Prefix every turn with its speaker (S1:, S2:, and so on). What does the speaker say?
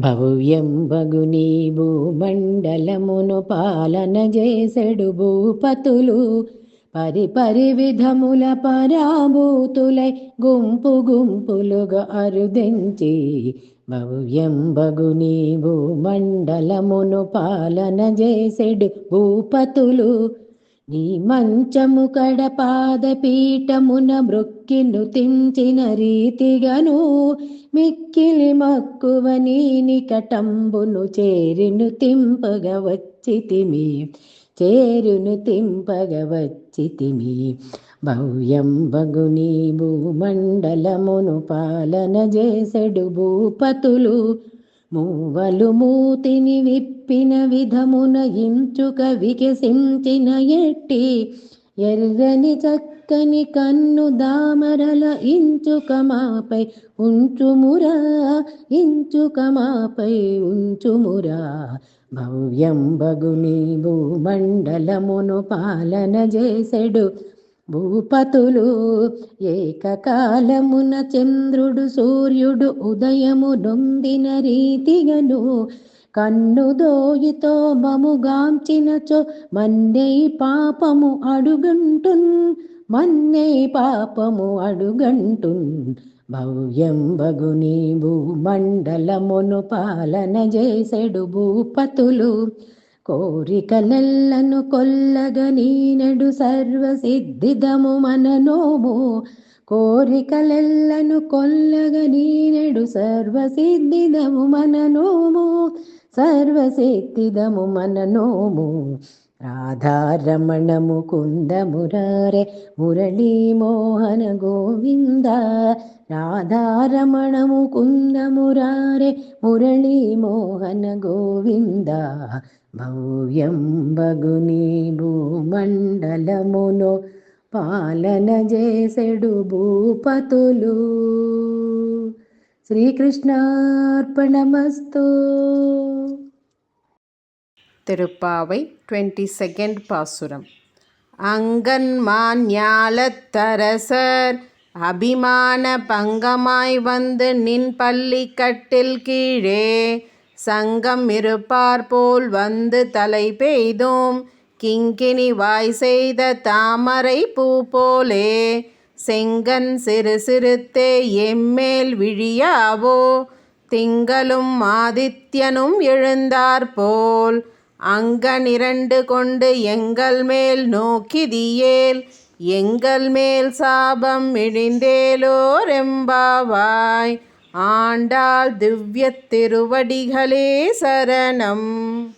S1: భవ్యం బగు నీవు పాలన చేసెడు భూపతులు. పరిపరి పరి విధముల పరాభూతులై గుంపు గుంపులుగా అరుదించి భవ్యం భగునీ నీవు పాలన చేసెడు భూపతులు. నీ మంచము కడ పాదపీఠమున మృక్కిను తించిన రీతిగను మిక్కిలి మక్కువ నీ నికటంబును చేరును తింపగ వచ్చితిమి చేరును తింపగ వచ్చితిమి. భవ్యం బగునీ భూమండలమును పాలన చేసడు భూపతులు మూవలు మూతిని విప్పిన విధమున ఇంచుక వికసించిన ఎట్టి ఎర్రని చక్కని కన్ను దామరల ఇంచుకమాపై ఉంచుమురా ఇంచుకమాపై ఉంచుమురా. భవ్యం బగుని భూమండలమును పాలన చేసెడు భూపతులు ఏకకాలమున చంద్రుడు సూర్యుడు ఉదయము నొందిన రీతిగను కన్ను దోయితో మముగాంచినచో మన్నై పాపము అడుగంటున్ మన్నై పాపము అడుగంటున్. భవ్యం బగుని భూమండలమును పాలన చేసెడు భూపతులు కోరికలెల్లను కొల్లగ నీనడు సర్వసిద్ధిదము మననోము. కోరికలెల్లను కొల్లగ నీనడు సర్వసిద్ధిదము మననోము. సర్వసిద్ధిదము మననోము. రాధారమణ ముకుంద మురారే మురళీ మోహన గోవింద. రాధారమణ ముకుంద మురారే మురళీ మోహన గోవింద. భవ్యం బగుని భూమండలమును పాలన చేసెడు భూపతులు. శ్రీకృష్ణార్పణమస్తు.
S2: திருப்பாவை டுவெண்ட்டி செகண்ட் பாசுரம். அங்கன்மாஞாலத்தரசர் அபிமான பங்கமாய் வந்து நின் பள்ளிக்கட்டில் கீழே சங்கம் இருப்பார் போல் வந்து தலை பெய்தோம் கிங்கினி வாய் செய்த தாமரை பூ போலே செங்கன் சிறு சிறுத்தே எம்மேல் விழியாவோ திங்களும் ஆதித்யனும் எழுந்தார் போல் அங்கனிரண்டு கொண்டு எங்கள் மேல் நோக்கிதியேல் எங்கள் மேல் சாபம் இழிந்தேலோரெம்பாவாய். ஆண்டாள் திவ்ய திருவடிகளே சரணம்.